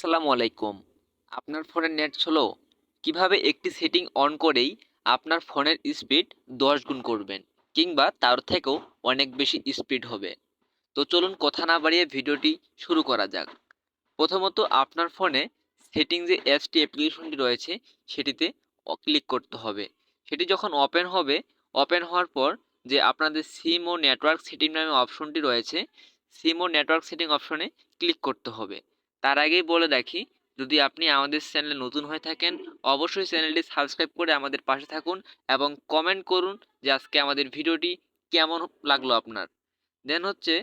আসসালামু আলাইকুম। আপনার ফোনের নেট স্লো কীভাবে একটি সেটিং অন করেই আপনার ফোনের স্পিড দশ গুণ করবেন, কিংবা তার থেকেও অনেক বেশি স্পিড হবে? তো চলুন কথা না বাড়িয়ে ভিডিওটি শুরু করা যাক। প্রথমত আপনার ফোনে সেটিং যে অ্যাপসটি অ্যাপ্লিকেশনটি রয়েছে, সেটিতে ক্লিক করতে হবে। সেটি যখন ওপেন হবে ওপেন হওয়ার পর যে আপনাদের সিম ও নেটওয়ার্ক সেটিং নামে অপশনটি রয়েছে সিম ও নেটওয়ার্ক সেটিং অপশনে ক্লিক করতে হবে। তার আগেই বলে রাখি যদি আপনি আমাদের চ্যানেলে নতুন হয়ে থাকেন, অবশ্যই চ্যানেলটি সাবস্ক্রাইব করে আমাদের পাশে থাকুন এবং কমেন্ট করুন যে আজকে আমাদের ভিডিওটি কেমন লাগল আপনার। দেন হচ্ছে,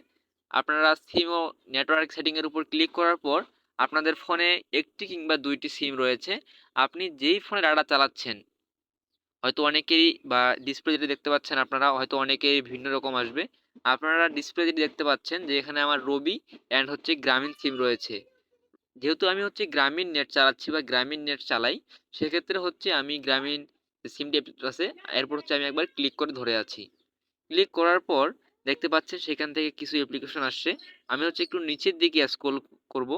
আপনারা সিম ও নেটওয়ার্ক সেটিংয়ের উপর ক্লিক করার পর আপনাদের ফোনে একটি কিংবা দুইটি সিম রয়েছে। আপনি যেই ফোনে ডাটা চালাচ্ছেন, হয়তো অনেকেরই বা ডিসপ্লে যেটি দেখতে পাচ্ছেন আপনারা, হয়তো অনেকেরই ভিন্ন রকম আসবে। আপনারা ডিসপ্লে যেটি দেখতে পাচ্ছেন যে এখানে আমার রবি অ্যান্ড হচ্ছে গ্রামীণ সিম রয়েছে। যেহেতু আমি হচ্ছে গ্রামীণ নেট চালাচ্ছি বা গ্রামীণ নেট চালাই, সেক্ষেত্রে হচ্ছে আমি গ্রামীণ সিমটি আছে, এরপর হচ্ছে আমি একবার ক্লিক করে ধরে আছি। ক্লিক করার পর দেখতে পাচ্ছেন সেখান থেকে কিছু অ্যাপ্লিকেশন আসছে। আমি হচ্ছে একটু নিচের দিকে স্ক্রল করব।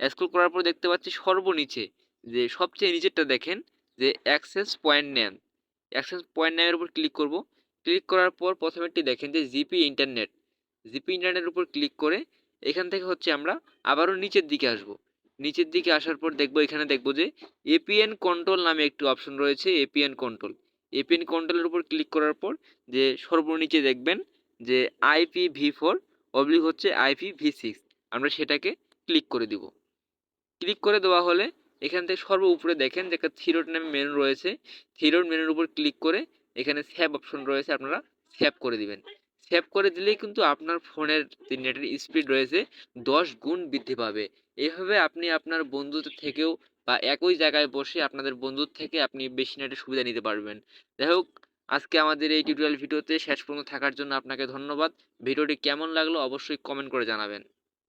স্ক্রল করার পর দেখতে পাচ্ছি সর্বনিচে যে সবচেয়ে নিচেরটা দেখেন যে অ্যাক্সেস পয়েন্ট নেন অ্যাক্সেস পয়েন্ট নেমের উপর ক্লিক করব। ক্লিক করার পর প্রথমেরটি দেখেন যে জিপি ইন্টারনেট। জিপি ইন্টারনেটের উপর ক্লিক করে এখান থেকে হচ্ছে আমরা আবারও নিচের দিকে আসব। নিচের দিকে আসার পর দেখব, এখানে দেখব যে এপিএন কন্ট্রোল নামে একটি অপশন রয়েছে এপিএন কন্ট্রোল এপিএন কন্ট্রোলের উপর ক্লিক করার পর যে সর্বনিচে দেখবেন যে আইপি ভি ফোর অবলিক হচ্ছে আইপি ভি সিক্স আমরা সেটাকে ক্লিক করে দিব। ক্লিক করে দেওয়া হলে এখান থেকে সর্ব উপরে দেখেন যে একটা থিরোড নামে মেনু রয়েছে। থিরোড মেনুর উপর ক্লিক করে এখানে সেভ অপশন রয়েছে, আপনারা সেভ করে দিবেন। সেভ করে দিলেই কিন্তু আপনার ফোনের নেটের স্পিড রয়েছে দশ গুণ বৃদ্ধি পাবে। এভাবে আপনি আপনার বন্ধুদের থেকেও বা একই জায়গায় বসে আপনাদের বন্ধুর থেকে আপনি বেশি নেটের সুবিধা নিতে পারবেন। যাই হোক, আজকে আমাদের এই টিউটোরিয়াল ভিডিওতে শেষ পর্যন্ত থাকার জন্য আপনাকে ধন্যবাদ। ভিডিওটি কেমন লাগল অবশ্যই কমেন্ট করে জানাবেন।